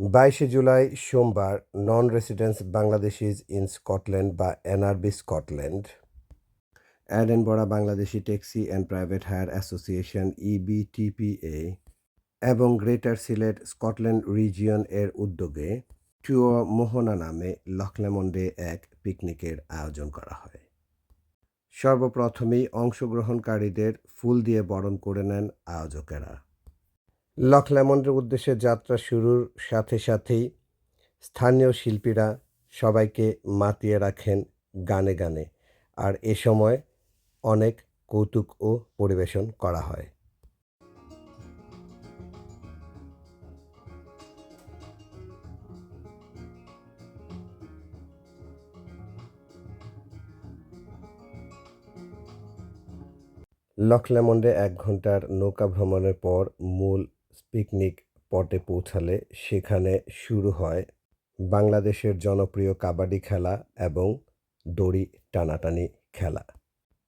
বাইশে জুলাই সোমবার non residence Bangladeshis in Scotland বা NRB Scotland Edinburgh Bangladeshi taxi and private hire association EBTPA এবং greater Sylhet Scotland region এর উদ্যোগে টুয়ো মোহনা নামে লখলেমন্ডে এক পিকনিকের আয়োজন করা হয়। সর্বপ্রথমেই অংশগ্রহণকারীদের ফুল দিয়ে বরণ করে নেন আয়োজকেরা। লখলেমন্ডের উদ্দেশ্যে যাত্রা শুরুর সাথে সাথেই স্থানীয় শিল্পীরা সবাইকে মাতিয়ে রাখেন গানে গানে। আর এ সময় অনেক কৌতুক ও পরিবেশন করা হয়। লখলেমন্ডে এক ঘণ্টার নৌকা ভ্রমণের পর মূল পিকনিক পটে পৌঁছালে সেখানে শুরু হয় বাংলাদেশের জনপ্রিয় কাবাডি খেলা এবং দড়ি টানাটানি খেলা।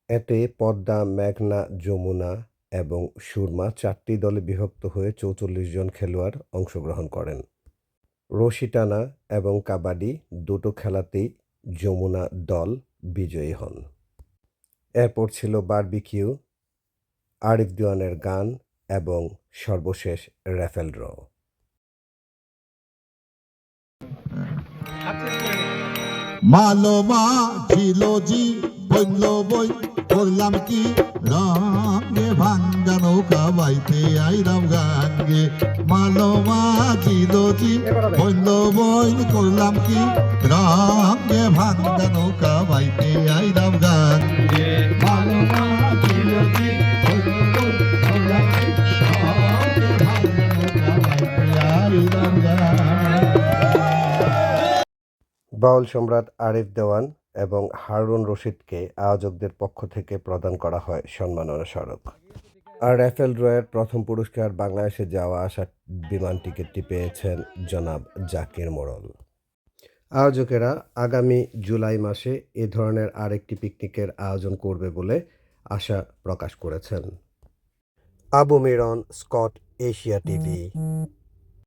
এতে পদ্মা, মেঘনা, যমুনা এবং সুরমা চারটি দলে বিভক্ত হয়ে চৌচল্লিশ জন খেলোয়াড় অংশগ্রহণ করেন। রশি টানা এবং কাবাডি দুটো খেলাতেই যমুনা দল বিজয়ী হন। এরপর ছিল বারবিকিউ, আরিফ দিওয়ানের গান এবং সর্বশেষ র্যাফেল ড্র। মালমা ছিল জি বলল বই করলাম কি রঙে ভাঙ্গা নৌকা বাইতে আইরাম গাঙ্গে। মালমা ছিল জি বলল বই করলাম কি রঙে ভাঙ্গা নৌকা বাইতে আইরাম গাঙ্গে। বাউল সম্রাট আরিফ দেওয়ান এবং হারুন রশিদকে আয়োজকদের পক্ষ থেকে প্রদান করা হয় সম্মাননা স্মারক। আর র্যাফেল ড্রয়ের প্রথম পুরস্কার বাংলাদেশে যাওয়া আসা বিমান টিকিটটি পেয়েছেন জনাব জাকির মোড়ল। আয়োজকেরা আগামী জুলাই মাসে এ ধরনের আরেকটি পিকনিকের আয়োজন করবে বলে আশা প্রকাশ করেছেন। Abu Miron, Scot, Asia TV.